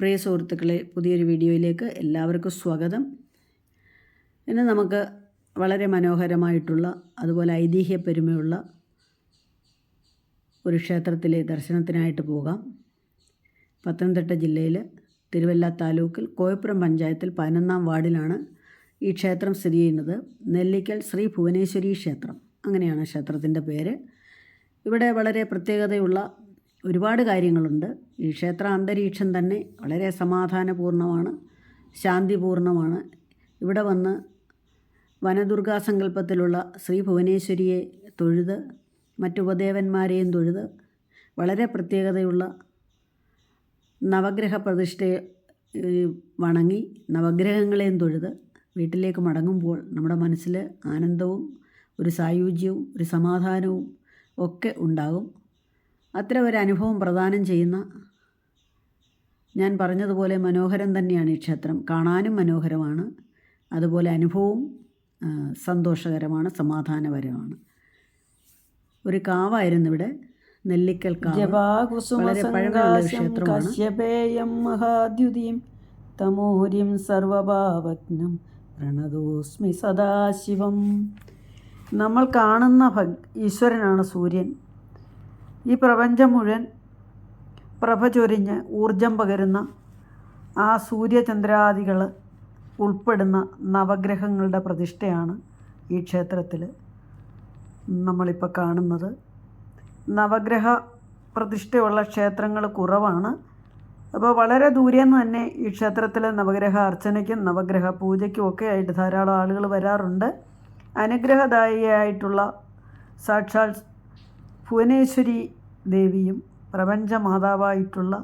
പ്രിയ സുഹൃത്തുക്കളെ പുതിയൊരു വീഡിയോയിലേക്ക് എല്ലാവർക്കും സ്വാഗതം. ഇന്ന് നമുക്ക് വളരെ മനോഹരമായിട്ടുള്ള അതുപോലെ ഐതിഹ്യ പെരുമയുള്ള ഒരു ക്ഷേത്രത്തിലെ ദർശനത്തിനായിട്ട് പോകാം. പത്തനംതിട്ട ജില്ലയിൽ തിരുവല്ല താലൂക്കിൽ കോയപ്പുറം പഞ്ചായത്തിൽ പതിനൊന്നാം വാർഡിലാണ് ഈ ക്ഷേത്രം സ്ഥിതി ചെയ്യുന്നത്. നെല്ലിക്കൽ ശ്രീ ഭുവനേശ്വരി ക്ഷേത്രം അങ്ങനെയാണ് ക്ഷേത്രത്തിന്റെ പേര്. ഇവിടെ വളരെ പ്രത്യേകതയുള്ള ഒരുപാട് കാര്യങ്ങളുണ്ട്. ഈ ക്ഷേത്ര അന്തരീക്ഷം തന്നെ വളരെ സമാധാനപൂർണമാണ് ശാന്തിപൂർണമാണ് ഇവിടെ വന്ന് വനദുർഗാ സങ്കല്പത്തിലുള്ള ശ്രീ ഭുവനേശ്വരിയെ തൊഴുത് മറ്റുപദേവന്മാരെയും തൊഴുത് വളരെ പ്രത്യേകതയുള്ള നവഗ്രഹ പ്രതിഷ്ഠയെ വണങ്ങി നവഗ്രഹങ്ങളെയും തൊഴുത് വീട്ടിലേക്ക് മടങ്ങുമ്പോൾ നമ്മുടെ മനസ്സിൽ ആനന്ദവും ഒരു സായുജ്യവും ഒരു സമാധാനവും ഒക്കെ ഉണ്ടാകും. അത്തരം ഒരു അനുഭവം പ്രദാനം ചെയ്യുന്ന ഞാൻ പറഞ്ഞതുപോലെ മനോഹരം തന്നെയാണ് ഈ ക്ഷേത്രം. കാണാനും മനോഹരമാണ്. അതുപോലെ അനുഭവവും സന്തോഷകരമാണ് സമാധാനപരമാണ്. ഒരു കാവായിരുന്നു ഇവിടെ. നെല്ലിക്കൽ കാവ്. വളരെ പഴമയുള്ള ക്ഷേത്രമാണ്. കശ്യപേയം മഹാദ്യുതിം തമോരിം സർവഭാവജ്ഞം പ്രണതോസ്മി സദാശിവം. നമ്മൾ കാണുന്ന ഭഗ് ഈശ്വരനാണ് സൂര്യൻ. ഈ പ്രപഞ്ചം മുഴുവൻ പ്രഭ ചൊരിഞ്ഞ് ഊർജം പകരുന്ന ആ സൂര്യചന്ദ്രാദികൾ ഉൾപ്പെടുന്ന നവഗ്രഹങ്ങളുടെ പ്രതിഷ്ഠയാണ് ഈ ക്ഷേത്രത്തിൽ നമ്മളിപ്പോൾ കാണുന്നത്. നവഗ്രഹ പ്രതിഷ്ഠയുള്ള ക്ഷേത്രങ്ങൾ കുറവാണ്. അപ്പോൾ വളരെ ദൂരെ നിന്ന് തന്നെ ഈ ക്ഷേത്രത്തിലെ നവഗ്രഹ അർച്ചനയ്ക്കും നവഗ്രഹ പൂജയ്ക്കും ഒക്കെ ആയിട്ട് ധാരാളം ആളുകൾ വരാറുണ്ട്. അനുഗ്രഹദായിയായിട്ടുള്ള സാക്ഷാൽ ഭുവനേശ്വരി ദേവിയും പ്രപഞ്ച മാതാവായിട്ടുള്ള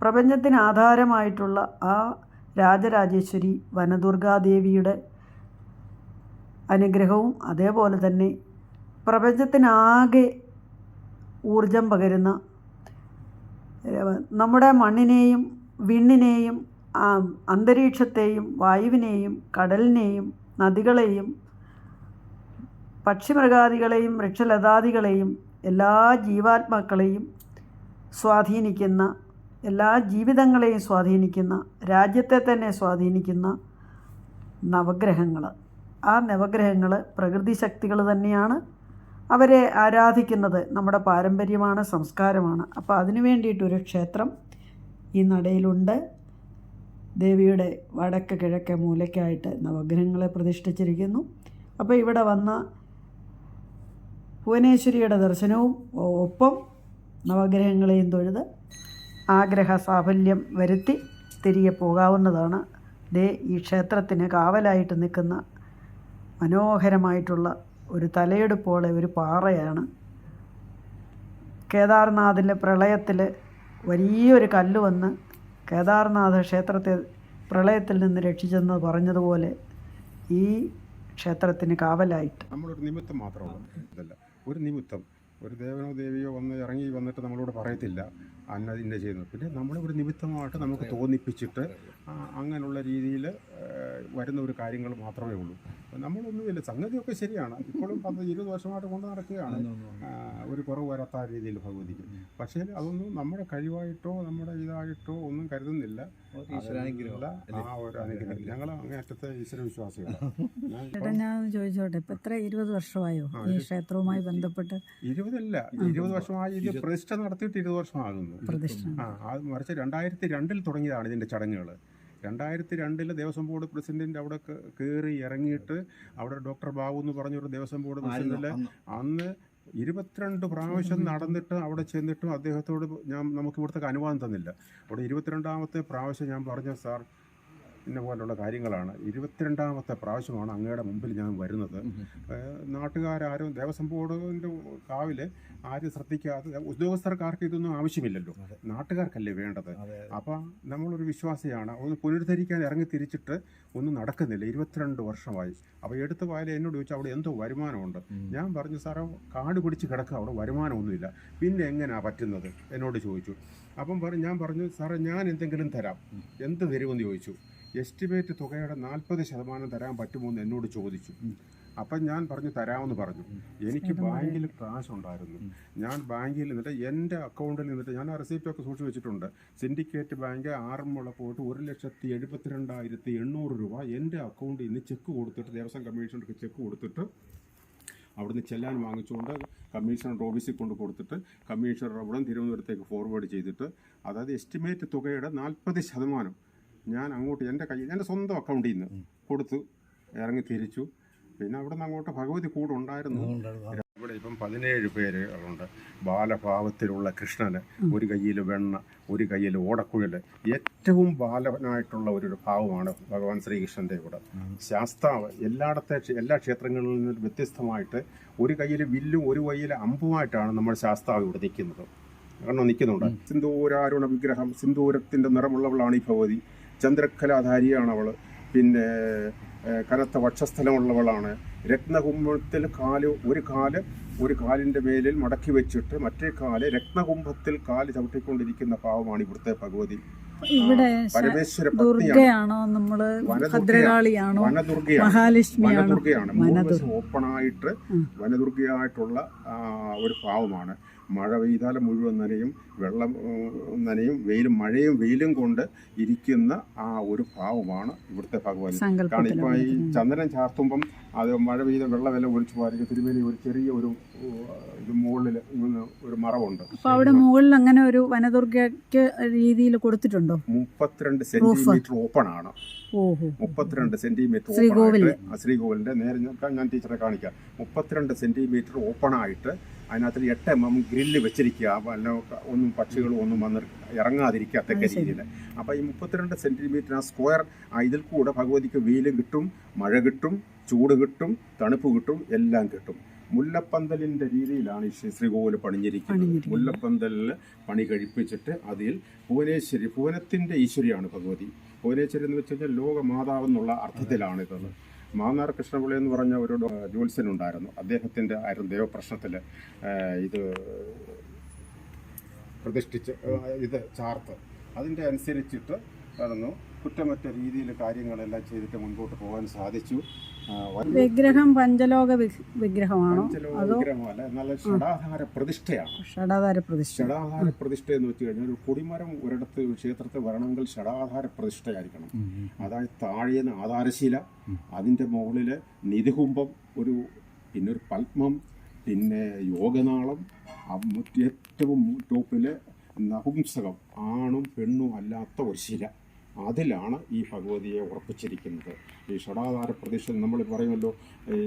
പ്രപഞ്ചത്തിന് ആധാരമായിട്ടുള്ള ആ രാജരാജേശ്വരി വനദുർഗാദേവിയുടെ അനുഗ്രഹവും അതേപോലെ തന്നെ പ്രപഞ്ചത്തിനാകെ ഊർജം പകരുന്ന നമ്മുടെ മണ്ണിനെയും വിണ്ണിനെയും അന്തരീക്ഷത്തെയും വായുവിനെയും കടലിനെയും നദികളെയും പക്ഷിമൃഗാദികളെയും വൃക്ഷലതാദികളെയും എല്ലാ ജീവാത്മാക്കളെയും സ്വാധീനിക്കുന്ന എല്ലാ ജീവിതങ്ങളെയും സ്വാധീനിക്കുന്ന രാജ്യത്തെ തന്നെ സ്വാധീനിക്കുന്ന നവഗ്രഹങ്ങൾ ആ നവഗ്രഹങ്ങൾ പ്രകൃതി ശക്തികൾ തന്നെയാണ് അവരെ ആരാധിക്കുന്നത്. നമ്മുടെ പാരമ്പര്യമാണ് സംസ്കാരമാണ്. അപ്പോൾ അതിനു വേണ്ടിയിട്ടൊരു ക്ഷേത്രം ഈ നടയിലുണ്ട്. ദേവിയുടെ വടക്ക് കിഴക്ക് മൂലയ്ക്കായിട്ട് നവഗ്രഹങ്ങളെ പ്രതിഷ്ഠിച്ചിരിക്കുന്നു. അപ്പോൾ ഇവിടെ വന്ന ഭുവനേശ്വരിയുടെ ദർശനവും ഒപ്പം നവഗ്രഹങ്ങളെയും തൊഴുത് ആഗ്രഹ സാഫല്യം വരുത്തി തിരികെ പോകാവുന്നതാണ്. ദേ ഈ ക്ഷേത്രത്തിന് കാവലായിട്ട് നിൽക്കുന്ന മനോഹരമായിട്ടുള്ള ഒരു തലയെടുപ്പോളെ ഒരു പാറയാണ്. കേദാർനാഥിലെ പ്രളയത്തിൽ വലിയൊരു കല്ല് വന്ന് കേദാർനാഥ ക്ഷേത്രത്തെ പ്രളയത്തിൽ നിന്ന് രക്ഷിച്ചെന്ന് പറഞ്ഞതുപോലെ ഈ ക്ഷേത്രത്തിന് കാവലായിട്ട്. നമ്മളൊരു നിമിത്തം മാത്രമാണ് ഇതല്ല. ഒരു നിമിത്തം. ഒരു ദേവനോ ദേവിയോ വന്ന് ഇറങ്ങി വന്നിട്ട് നമ്മളോട് പറയത്തില്ല. അന്ന ഇന്ന ചെയ്യുന്നു. പിന്നെ നമ്മൾ ഒരു നിമിത്തമായിട്ട് നമുക്ക് തോന്നിപ്പിച്ചിട്ട് അങ്ങനെയുള്ള രീതിയിൽ വരുന്ന ഒരു കാര്യങ്ങൾ മാത്രമേ ഉള്ളൂ. നമ്മളൊന്നുമില്ല സംഗതിയൊക്കെ ശരിയാണ്. ഇപ്പോഴും പത്ത് ഇരുപത് വർഷമായിട്ട് കൊണ്ട് നടക്കുകയാണ്. ഒരു കുറവ് വരാത്ത രീതിയിൽ ഭഗവതിക്ക്. പക്ഷേ അതൊന്നും നമ്മുടെ കഴിവായിട്ടോ നമ്മുടെ ഇതായിട്ടോ ഒന്നും കരുതുന്നില്ല. ആ ഒരു അനുഗ്രഹം. ഞങ്ങൾ അങ്ങേറ്റത്തെ ഈശ്വര വിശ്വാസികളാണ് ഞാൻ ചോദിച്ചോട്ടെ? ഇപ്പൊ എത്ര? ഇരുപത് വർഷമായോ ഈ ക്ഷേത്രവുമായി ബന്ധപ്പെട്ട്? ഇരുപതല്ല. ഇരുപത് വർഷമായി ഇത് പ്രതിഷ്ഠ നടത്തിയിട്ട് ഇരുപത് വർഷമാകുന്നു. പ്രതിഷ്ഠ. ആ മറിച്ച് രണ്ടായിരത്തി രണ്ടിൽ തുടങ്ങിയതാണ് ഇതിന്റെ ചടങ്ങുകൾ രണ്ടായിരത്തി രണ്ടിൽ ദേവസ്വം ബോർഡ് പ്രസിഡന്റ് അവിടെ കയറി ഇറങ്ങിയിട്ട് അവിടെ ഡോക്ടർ ബാബു എന്ന് പറഞ്ഞൊരു ദേവസ്വം ബോർഡ് പ്രസിഡന്റിൽ അന്ന്. ഇരുപത്തിരണ്ട് പ്രാവശ്യം നടന്നിട്ട് അവിടെ ചെന്നിട്ടും അദ്ദേഹത്തോട് ഞാൻ നമുക്ക് ഇവിടുത്തെ അനുവാദം തന്നില്ല. അവിടെ ഇരുപത്തിരണ്ടാമത്തെ പ്രാവശ്യം ഞാൻ പറഞ്ഞു സാർ ഇന്ന പോലുള്ള കാര്യങ്ങളാണ്. ഇരുപത്തിരണ്ടാമത്തെ പ്രാവശ്യമാണ് അങ്ങയുടെ മുമ്പിൽ ഞാൻ വരുന്നത്. നാട്ടുകാരും ദേവസ്വം ബോർഡിന്റെ കാവിൽ ആരും ശ്രദ്ധിക്കാതെ ഉദ്യോഗസ്ഥർക്കാർക്ക് ഇതൊന്നും ആവശ്യമില്ലല്ലോ. നാട്ടുകാർക്കല്ലേ വേണ്ടത്? അപ്പം നമ്മളൊരു വിശ്വാസിയാണ്. ഒന്ന് പുനരുദ്ധരിക്കാൻ ഇറങ്ങി തിരിച്ചിട്ട് ഒന്നും നടക്കുന്നില്ല. ഇരുപത്തിരണ്ട് വർഷമായി. അപ്പോൾ എടുത്ത പോയാലേ എന്നോട് ചോദിച്ചാൽ അവിടെ എന്തോ വരുമാനമുണ്ട്? ഞാൻ പറഞ്ഞു സാറേ കാട് പിടിച്ച് കിടക്കുക അവിടെ വരുമാനമൊന്നുമില്ല. പിന്നെ എങ്ങനെയാണ് പറ്റുന്നത്? എന്നോട് ചോദിച്ചു. അപ്പം പറഞ്ഞു ഞാൻ പറഞ്ഞു സാറേ ഞാൻ എന്തെങ്കിലും തരാം. എന്ത് തരുമെന്ന് ചോദിച്ചു. എസ്റ്റിമേറ്റ് തുകയുടെ നാൽപ്പത് ശതമാനം തരാൻ പറ്റുമോ എന്ന് എന്നോട് ചോദിച്ചു. അപ്പം ഞാൻ പറഞ്ഞു തരാമെന്ന് പറഞ്ഞു. എനിക്ക് ബാങ്കിൽ കാശ് ഉണ്ടായിരുന്നു. ഞാൻ ബാങ്കിൽ നിന്നിട്ട് എന്റെ അക്കൗണ്ടിൽ നിന്നിട്ട് ഞാൻ ആ റെസിപ്റ്റൊക്കെ സൂക്ഷിച്ച് വെച്ചിട്ടുണ്ട്. സിൻഡിക്കേറ്റ് ബാങ്ക് ആറന്മുള പോയിട്ട് ഒരു ലക്ഷത്തി എഴുപത്തിരണ്ടായിരത്തി എണ്ണൂറ് രൂപ എന്റെ അക്കൗണ്ടിൽ നിന്ന് ചെക്ക് കൊടുത്തിട്ട് ദേവസ്വം കമ്മീഷണർക്ക് ചെക്ക് കൊടുത്തിട്ട് അവിടുന്ന് ചെല്ലാൻ വാങ്ങിച്ചുകൊണ്ട് കമ്മീഷണർ ഓഫീസിൽ കൊണ്ട് കൊടുത്തിട്ട് കമ്മീഷണർ അവിടെ തിരുവനന്തപുരത്തേക്ക് ഫോർവേഡ് ചെയ്തിട്ട് അതായത് എസ്റ്റിമേറ്റ് തുകയുടെ നാൽപ്പത് ശതമാനം ഞാൻ അങ്ങോട്ട് എന്റെ കയ്യിൽ എന്റെ സ്വന്തം അക്കൗണ്ടിൽ നിന്ന് കൊടുത്തു ഇറങ്ങി തിരിച്ചു. പിന്നെ അവിടെ നിന്ന് അങ്ങോട്ട് ഭഗവതി കൂടെ ഉണ്ടായിരുന്നു. ഇവിടെ ഇപ്പം പതിനേഴ് പേര് ഉണ്ട്. ബാലഭാവത്തിലുള്ള കൃഷ്ണന് ഒരു കയ്യിൽ വെണ്ണ ഒരു കയ്യിൽ ഓടക്കുഴൽ. ഏറ്റവും ബാലനായിട്ടുള്ള ഒരു ഭാവമാണ് ഭഗവാൻ ശ്രീകൃഷ്ണന്റെ ഇവിടെ ശാസ്താവ് എല്ലായിടത്തെ എല്ലാ ക്ഷേത്രങ്ങളിൽ നിന്നും വ്യത്യസ്തമായിട്ട് ഒരു കയ്യിൽ വില്ലും ഒരു കയ്യിൽ അമ്പുമായിട്ടാണ് നമ്മൾ ശാസ്താവ് ഇവിടെ നിൽക്കുന്നത്. കാരണം നിൽക്കുന്നുണ്ട്. സിന്ദൂരാരുണ വിഗ്രഹം സിന്ദൂരത്തിന്റെ നിറമുള്ളവളാണ് ഈ ഭഗവതി. ചന്ദ്രക്കലാധാരിയാണ് അവൾ പിന്നെ കനത്ത വക്ഷസ്ഥലമുള്ളവളാണ്. രത്നകുംഭത്തിൽ കാൽ ഒരു കാൽ ഒരു കാലിന്റെ മേലിൽ മടക്കി വെച്ചിട്ട് മറ്റേ കാൽ രത്നകുംഭത്തിൽ കാൽ ചവിട്ടിക്കൊണ്ടിരിക്കുന്ന പാവമാണ് ഇവിടുത്തെ ഭഗവതി. ഇവിടെ ദുർഗയാണോ നമ്മൾ. ഭദ്രകാളിയാണോ. വനദുർഗയാണ്. ഓപ്പണായിട്ട് വനദുർഗയായിട്ടുള്ള ഒരു ഭാവമാണ് മഴ പെയ്താലും മുഴുവൻ നനയും വെള്ളം നനയും വെയിലും മഴയും വെയിലും കൊണ്ട് ഇരിക്കുന്ന ആ ഒരു ഭാവമാണ് ഇവിടുത്തെ ഭഗവാൻ. കാരണം ഇപ്പം ഈ ചന്ദ്രൻ ചാർത്തുമ്പം അത് മഴ പെയ്ത വെള്ളമെല്ലാം ഒഴിച്ചു പോകാതിരിക്കും തിരുമേനി ഒരു ചെറിയ ഒരു ഇത് മുകളിൽ ഒരു മറവുണ്ട്. അപ്പോൾ അവിടെ മുകളിൽ അങ്ങനെ ഒരു വനദുർഗയ്ക്ക് രീതിയിൽ കൊടുത്തിട്ടുണ്ടോ? മുപ്പത്തിരണ്ട് സെന്റിമീറ്റർ ഓപ്പൺ ആണ് മുപ്പത്തിരണ്ട് സെന്റിമീറ്റർ ശ്രീകോവിലിന്. ശ്രീകോവിലിന്റെ നേരെ ഞാൻ- ഞാൻ ടീച്ചറെ കാണിക്കാം. മുപ്പത്തിരണ്ട് സെന്റിമീറ്റർ ഓപ്പൺ ആയിട്ട് അതിനകത്ത് എട്ട് എം എം ഗ്രില്ല് വെച്ചിരിക്കുക. വല്ല ഒന്നും പക്ഷികളും ഒന്നും വന്ന് ഇറങ്ങാതിരിക്കത്തക്ക. രീതിയിൽ അപ്പോൾ ഈ മുപ്പത്തിരണ്ട് സെന്റിമീറ്റർ ആ സ്ക്വയർ ഇതിൽ കൂടെ ഭഗവതിക്ക് വെയിലും കിട്ടും മഴ കിട്ടും ചൂട് കിട്ടും തണുപ്പ് കിട്ടും എല്ലാം കിട്ടും. മുല്ലപ്പന്തലിന്റെ രീതിയിലാണ് ഈ ശ്രീ- ശ്രീകോവിൽ പണിഞ്ഞിരിക്കുന്നത്. മുല്ലപ്പന്തലിൽ പണി കഴിപ്പിച്ചിട്ട് അതിൽ ഭുവനേശ്വരി ഭുവനത്തിന്റെ ഈശ്വരിയാണ് ഭഗവതി. ഭുവനേശ്വരി എന്ന് വെച്ച് കഴിഞ്ഞാൽ ലോകമാതാവെന്നുള്ള അർത്ഥത്തിലാണ് ഇതത് മാന്നാർ കൃഷ്ണപിള്ളി എന്ന് പറഞ്ഞ ഒരു ജ്യോത്സ്യനുണ്ടായിരുന്നു അദ്ദേഹത്തിന്റെ ആയിരുന്നു ദേവപ്രശ്നത്തിൽ ഇത് പ്രതിഷ്ഠിച്ച് ഇത് ചാർത്ത്. അതിന്റെ അനുസരിച്ചിട്ട് നടന്നു. കുറ്റമറ്റ രീതിയിൽ കാര്യങ്ങളെല്ലാം ചെയ്തിട്ട് മുൻപോട്ട് പോകാൻ സാധിച്ചു. വിഗ്രഹം പഞ്ചലോക വിഗ്രഹമാണോ? വിഗ്രഹമല്ല. നല്ല ഷടാധാര പ്രതിഷ്ഠയാണ്. ഷടാധാര പ്രതിഷ്ഠ. ഷടാധാര പ്രതിഷ്ഠ എന്ന് വെച്ച് കഴിഞ്ഞാൽ ഒരു കൊടിമരം ഒരിടത്ത് ക്ഷേത്രത്തെ ക്ഷേത്രത്തിൽ വരണമെങ്കിൽ ഷടാധാര പ്രതിഷ്ഠയായിരിക്കണം. അതായത് താഴേന്ന് ആധാരശീല അതിന്റെ മുകളിൽ നിധികുംഭം ഒരു പിന്നെ ഒരു പത്മം പിന്നെ യോഗനാളം ഏറ്റവും ടോപ്പിൽ നപുംസകം ആണും പെണ്ണും അല്ലാത്ത ഒരു ശില. അതിലാണ് ഈ ഭഗവതിയെ ഉറപ്പിച്ചിരിക്കുന്നത്. ഈ ഷടാധാര പ്രതിഷ്ഠ നമ്മൾ പറയുമല്ലോ ഈ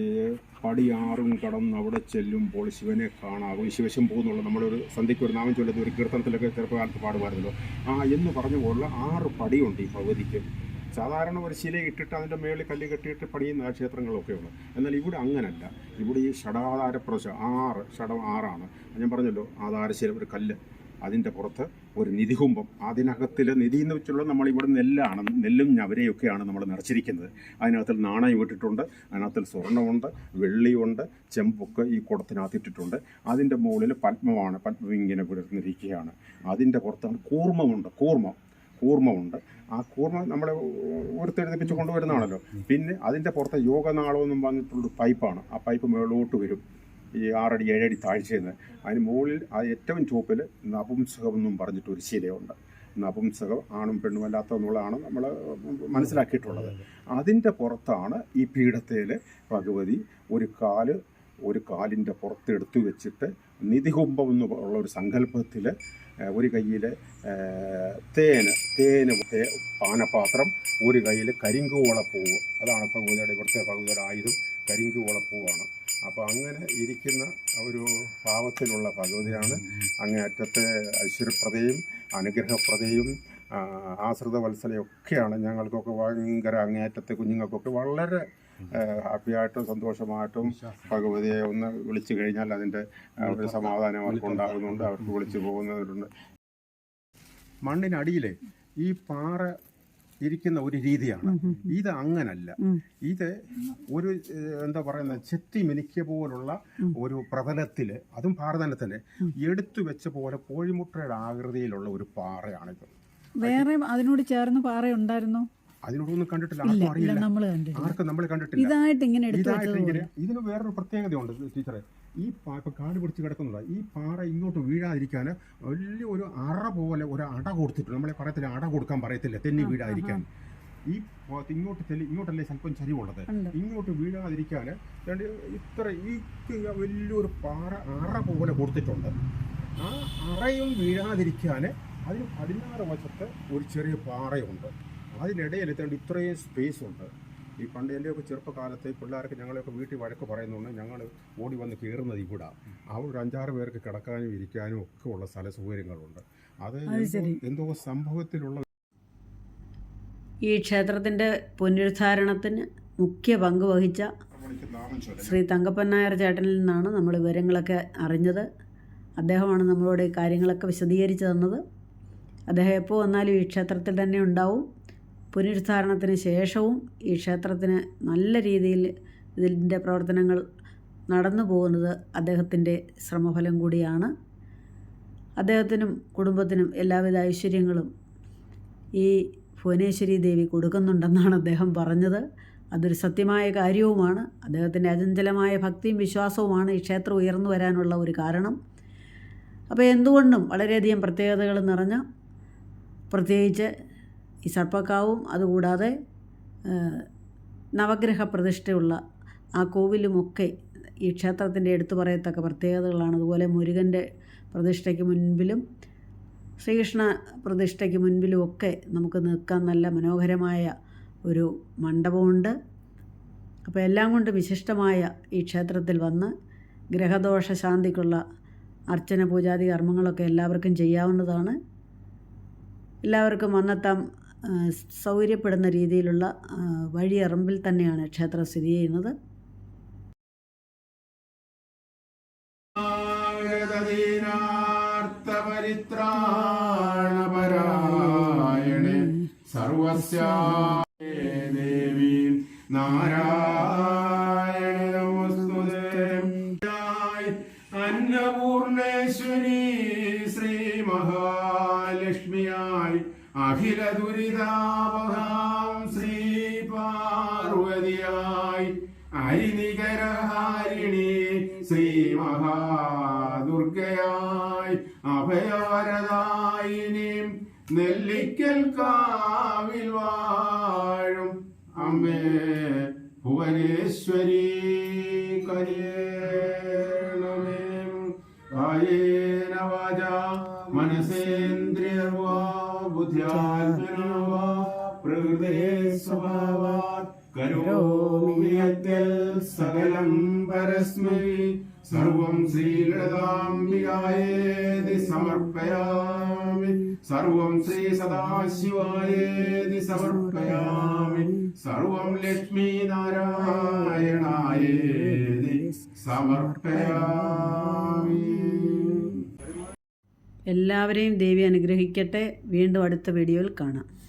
പടിയാറും കടന്ന് അവിടെ ചെല്ലുമ്പോൾ ശിവനെ കാണാകും. ഈ ശിവശംഭൂ എന്നുള്ള നമ്മളൊരു സന്ധ്യയ്ക്ക് ഒരു നാമം ചൊല്ലുന്ന ഒരു കീർത്തനത്തിലൊക്കെ ചെറുപ്പകാലത്ത് പാടുമായിരുന്നല്ലോ. ആ എന്ന് പറഞ്ഞ പോലുള്ള ആറ് പടിയുണ്ട് ഈ ഭഗവതിക്ക്. സാധാരണ ഒരു ശില ഇട്ടിട്ട് അതിന്റെ മേളിൽ കല്ല് കെട്ടിയിട്ട് പണിയുന്ന ആ ക്ഷേത്രങ്ങളൊക്കെ ഉള്ളു. എന്നാൽ ഇവിടെ അങ്ങനല്ല. ഇവിടെ ഈ ഷടാധാര പ്രദേശം ആറ് ഷടം ആറാണ്. ഞാൻ പറഞ്ഞല്ലോ ആധാരശില ഒരു കല്ല്. അതിന്റെ പുറത്ത് ഒരു നിധികുംഭം അതിനകത്തിൽ നിധി എന്ന് വെച്ചുള്ള നമ്മൾ ഇവിടെ നെല്ലാണ്. നെല്ലും ഞവരയൊക്കെയാണ് നമ്മൾ നിറച്ചിരിക്കുന്നത്. അതിനകത്തിൽ നാണയം ഇട്ടിട്ടുണ്ട്. അതിനകത്തിൽ സ്വർണമുണ്ട് വെള്ളിയുണ്ട് ചെമ്പൊക്കെ ഈ കുടത്തിനകത്ത് ഇട്ടിട്ടുണ്ട്. അതിന്റെ മുകളിൽ പത്മമാണ്. പത്മം ഇങ്ങനെ വിടർന്നിരിക്കുകയാണ് അതിന്റെ പുറത്താണ് കൂർമ്മമുണ്ട്. കൂർമ്മം. കൂർമ്മമുണ്ട്. ആ കൂർമ്മ നമ്മളെ ഓർത്തെഴുതിപ്പിച്ച് കൊണ്ടുവരുന്നതാണല്ലോ. പിന്നെ അതിന്റെ പുറത്തെ യോഗനാളമെന്നും പറഞ്ഞിട്ടുള്ളൊരു പൈപ്പാണ്. ആ പൈപ്പ് മുകളിലോട്ട് വരും. ഈ ആറടി ഏഴടി താഴ്ചയിൽ നിന്ന് അതിന് മുകളിൽ ആ ഏറ്റവും ചുവപ്പിൽ നപുംസകം എന്നും പറഞ്ഞിട്ട് ഒരു ശിലയുണ്ട്. നപുംസകം ആണും പെണ്ണും അല്ലാത്ത എന്നുള്ളതാണ് നമ്മൾ മനസ്സിലാക്കിയിട്ടുള്ളത്. അതിന്റെ പുറത്താണ് ഈ പീഠത്തിൽ ഭഗവതി ഒരു കാൽ ഒരു കാലിന്റെ പുറത്ത് എടുത്തു വെച്ചിട്ട് നിധികുംഭം എന്ന് ഉള്ള ഒരു സങ്കല്പത്തിൽ ഒരു കയ്യിൽ തേന് തേന് പാനപാത്രം ഒരു കയ്യിൽ കരിങ്കുവളപ്പൂവ് അതാണ് ഭഗവതിയുടെ ഇവിടുത്തെ ഭഗവതിയുടെ ആയുധം കരിങ്കുവളപ്പൂവാണ് അപ്പോൾ അങ്ങനെ ഇരിക്കുന്ന ഒരു ഭാവത്തിലുള്ള ഭഗവതിയാണ് അങ്ങേയറ്റത്തെ ഐശ്വര്യപ്രദയും അനുഗ്രഹപ്രദയും ആശ്രിത വത്സലയൊക്കെയാണ് ഞങ്ങൾക്കൊക്കെ ഭയങ്കര അങ്ങേയറ്റത്തെ കുഞ്ഞുങ്ങൾക്കൊക്കെ വളരെ ഹാപ്പിയായിട്ടും സന്തോഷമായിട്ടും ഭഗവതിയെ ഒന്ന് വിളിച്ചു കഴിഞ്ഞാൽ അതിന്റെ ഒരു സമാധാനം അവർക്ക് ഉണ്ടാകുന്നുണ്ട്. അവർക്ക് വിളിച്ചു പോകുന്നവരുണ്ട്. മണ്ണിനടിയിലെ ഈ പാറ ഇരിക്കുന്ന ഒരു രീതിയാണ്. ഇത് അങ്ങനല്ല. ഇത് ഒരു എന്താ പറയുന്ന ചെത്തി മിനിക്ക പോലുള്ള ഒരു പ്രതലത്തിൽ അതും പാറ തന്നെ തന്നെ എടുത്തു വെച്ച പോലെ കോഴിമുട്ടയുടെ ആകൃതിയിലുള്ള ഒരു പാറയാണിത്. വേറെ അതിനോട് ചേർന്ന് പാറ ഉണ്ടായിരുന്നോ അതിനോടൊന്നും കണ്ടിട്ടില്ല. ആർക്കും അറിയില്ല. ആർക്കും നമ്മൾ കണ്ടിട്ടില്ല. ഇതായിട്ട് ഇങ്ങനെ ഇതിന് വേറൊരു പ്രത്യേകതയുണ്ട് ടീച്ചറെ. ഈ പാ- ഇപ്പം കാട് പിടിച്ച് കിടക്കുന്നത് ഈ പാറ ഇങ്ങോട്ട് വീഴാതിരിക്കാൻ വലിയ ഒരു അറ പോലെ ഒരു അട കൊടുത്തിട്ടുണ്ട്. നമ്മളെ പറയത്തില്ല അട കൊടുക്കാൻ പറയത്തില്ല തെന്നി വീഴാതിരിക്കാൻ. ഈ ഇങ്ങോട്ട് തെല്ലി ഇങ്ങോട്ടല്ലേ സ്വല്പം ചരിവുള്ളത്. ഇങ്ങോട്ട് വീഴാതിരിക്കാൻ രണ്ട് ഇത്ര ഈ വലിയൊരു പാറ അറ പോലെ കൊടുത്തിട്ടുണ്ട്. ആ അറയും വീഴാതിരിക്കാൻ അതിന് പടിഞ്ഞാറ് വശത്ത് ഒരു ചെറിയ പാറയുണ്ട്. അതിനിടയിൽ എത്തേണ്ട ഇത്രയും സ്പേസ് ഉണ്ട്. ഈ പണ്ട് എന്റെയൊക്കെ ചെറുപ്പകാലത്ത് പിള്ളേർക്ക് ഞങ്ങളെയൊക്കെ വീട്ടിൽ വഴക്ക് പറയുന്നുണ്ട്. ഞങ്ങൾ ഓടി വന്ന് കയറുന്നത് ഇവിടെ. അവിടെ ഒരു അഞ്ചാറ് പേർക്ക് കിടക്കാനും ഇരിക്കാനും ഒക്കെ ഉള്ള സ്ഥല സൗകര്യങ്ങളുണ്ട്. അത് എന്തോ സംഭവത്തിലുള്ള ഈ ക്ഷേത്രത്തിന്റെ പുനരുദ്ധാരണത്തിന് മുഖ്യ പങ്ക് വഹിച്ച ശ്രീ തങ്കപ്പൻ നായർ ചേട്ടനിൽ നിന്നാണ് നമ്മൾ വിവരങ്ങളൊക്കെ അറിഞ്ഞത്. അദ്ദേഹമാണ് നമ്മളോട് ഈ കാര്യങ്ങളൊക്കെ വിശദീകരിച്ച് തന്നത്. അദ്ദേഹം എപ്പോൾ വന്നാലും ഈ ക്ഷേത്രത്തിൽ തന്നെ ഉണ്ടാവും. പുനരുദ്ധാരണത്തിന് ശേഷവും ഈ ക്ഷേത്രത്തിന് നല്ല രീതിയിൽ ഇതിന്റെ പ്രവർത്തനങ്ങൾ നടന്നു പോകുന്നത് അദ്ദേഹത്തിന്റെ ശ്രമഫലം കൂടിയാണ്. അദ്ദേഹത്തിനും കുടുംബത്തിനും എല്ലാവിധ ഐശ്വര്യങ്ങളും ഈ ഭുവനേശ്വരി ദേവി കൊടുക്കുന്നുണ്ടെന്നാണ് അദ്ദേഹം പറഞ്ഞത്. അതൊരു സത്യമായ കാര്യവുമാണ്. അദ്ദേഹത്തിന്റെ അചഞ്ചലമായ ഭക്തിയും വിശ്വാസവുമാണ് ഈ ക്ഷേത്രം ഉയർന്നു വരാനുള്ള ഒരു കാരണം. അപ്പോൾ എന്തുകൊണ്ടും വളരെയധികം പ്രത്യേകതകൾ നിറഞ്ഞ പ്രത്യേകിച്ച് ഈ സർപ്പക്കാവും അതുകൂടാതെ നവഗ്രഹ പ്രതിഷ്ഠയുള്ള ആ കോവിലുമൊക്കെ ഈ ക്ഷേത്രത്തിന്റെ എടുത്തു പറയത്തക്ക പ്രത്യേകതകളാണ്. അതുപോലെ മുരുകന്റെ പ്രതിഷ്ഠയ്ക്ക് മുൻപിലും ശ്രീകൃഷ്ണ പ്രതിഷ്ഠയ്ക്ക് മുൻപിലുമൊക്കെ നമുക്ക് നിൽക്കാൻ നല്ല മനോഹരമായ ഒരു മണ്ഡപമുണ്ട്. അപ്പോൾ എല്ലാം കൊണ്ട് വിശിഷ്ടമായ ഈ ക്ഷേത്രത്തിൽ വന്ന് ഗ്രഹദോഷ ശാന്തിക്കുള്ള അർച്ചന പൂജാതി കർമ്മങ്ങളൊക്കെ എല്ലാവർക്കും ചെയ്യാവുന്നതാണ്. എല്ലാവർക്കും വന്നെത്താൻ ആ, സൗകര്യപ്പെടുന്ന രീതിയിലുള്ള വഴിയറമ്പിൽ തന്നെയാണ് ക്ഷേത്രം സ്ഥിതി ചെയ്യുന്നത്. സർവസ്യ ദേവി നാരായണ ദുരിതാപഹാം ശ്രീ പാർവതിയായി അരിനികരഹാരിണി ശ്രീ മഹാദുർഗയായി അഭയവരദായിനി നെല്ലിക്കൽ കാവിൽ വാഴും. അമ്മേ ഭുവനേശ്വരി കരേണമേ കായേന വാച മനസേന്ദ്രിയർവാ ബുദ്ധ്യാത്മനോ കരോമി യദ്യൽ സകലം പരസ്മൈ. സർവം ശ്രീലതാംബികായേതി സമർപ്പയാമി. സർവം ശ്രീ സദാശിവായേതി സമർപ്പയാമി. സർവം ലക്ഷ്മീനാരായണായേതി സമർപ്പയാമി. എല്ലാവരെയും ദേവി അനുഗ്രഹിക്കട്ടെ. വീണ്ടും അടുത്ത വീഡിയോയിൽ കാണാം.